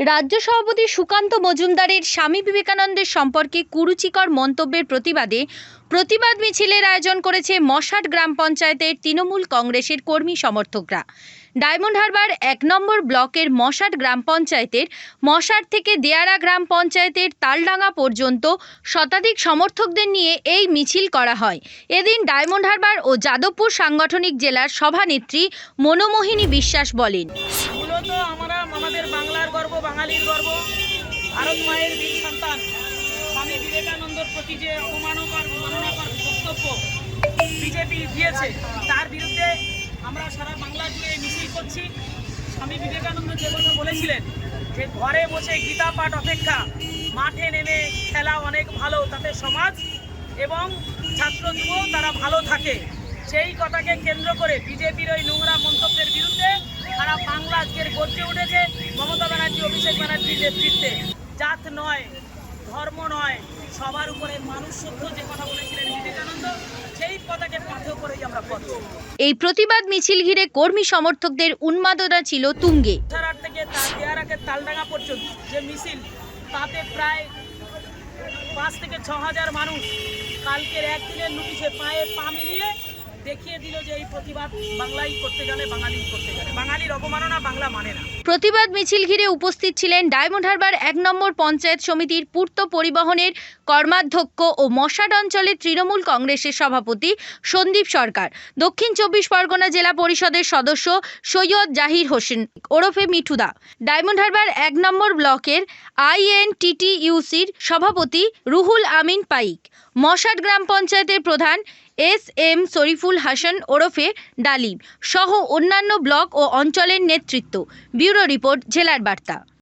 রাজ্য সভাপতি সুকান্ত মজুমদারের স্বামী বিবেকানন্দের সম্পর্কে কুরুচিকর মন্তব্যের প্রতিবাদে প্রতিবাদ মিছিলের আয়োজন করেছে মশাট গ্রাম পঞ্চায়েতের তৃণমূল কংগ্রেসের কর্মী সমর্থকরা। ডায়মন্ড হারবার এক নম্বর ব্লকের মশাট গ্রাম পঞ্চায়েতের মশাট থেকে দেয়ারা গ্রাম পঞ্চায়েতের তালডাঙ্গা পর্যন্ত শতাধিক সমর্থকদের নিয়ে এই মিছিল করা হয়। এদিন ডায়মন্ড হারবার ও যাদবপুর সাংগঠনিক জেলার সভানেত্রী মনোমোহিনী বিশ্বাস বলেন। মূলত বাঙালির গর্ব, ভারত মায়ের বীর সন্তান, স্বামী বিবেকানন্দর প্রতি যে অবমাননাকর মাননাকর বক্তব্য বিজেপি দিয়েছে, তার বিরুদ্ধে আমরা সারা বাংলা জুড়ে মিছিল করছি। স্বামী বিবেকানন্দ যে কথা বলেছিলেন, যে ঘরে বসে গীতা পাঠ অপেক্ষা, মাঠে নেমে খেলা অনেক ভালো, তাতে সমাজ এবং ছাত্র যুব তারা ভালো থাকে। সেই কথাকে কেন্দ্র করে বিজেপির ওই নোংরা মন্তব্যের বিরুদ্ধে সারা বাংলা আজকের গর্জে উঠেছে। মমতা অভিষেক ব্যানার্জির নেতৃত্বে জাত নয় ধর্ম নয় সবার উপরে মানুষ সত্য যে কথা বলেছিলেন বিবেকানন্দ সেই কথাকে পাথেয় করেই আমরা পথ এই প্রতিবাদ মিছিল ঘিরে কর্মী সমর্থকদের উন্মাদনা ছিল তুঙ্গে। সারার থেকে দেয়ারাকে তালডাঙ্গা পর্যন্ত যে মিছিল তাতে প্রায় পাঁচ থেকে ছ হাজার মানুষ কালকের একদিনের নোটিশে পায়ে পা মিলিয়ে প্রতিবাদ মানে প্রতিবাদ মিছিল ঘিরে উপস্থিত ছিলেন ডায়মন্ড হারবার এক নম্বর পঞ্চায়েত সমিতির পূর্ত পরিবহনের কর্মাধ্যক্ষ ও মশাড অঞ্চলের তৃণমূল কংগ্রেসের সভাপতি সন্দীপ সরকার, দক্ষিণ চব্বিশ পরগনা জেলা পরিষদের সদস্য সৈয়দ জাহির হোসেন ওরফে মিঠুদা। ডায়মন্ড হারবার এক নম্বর ব্লকের আইএনটিটিইউসির সভাপতি রুহুল আমিন পাইক, মশাট গ্রাম পঞ্চায়েতের প্রধান এস এম শরীফুল হাসান ওরফে ডালিম সহ অন্যান্য ব্লক ও অঞ্চলের নেতৃত্ব। ব্যুরো রিপোর্ট, জেলার বার্তা।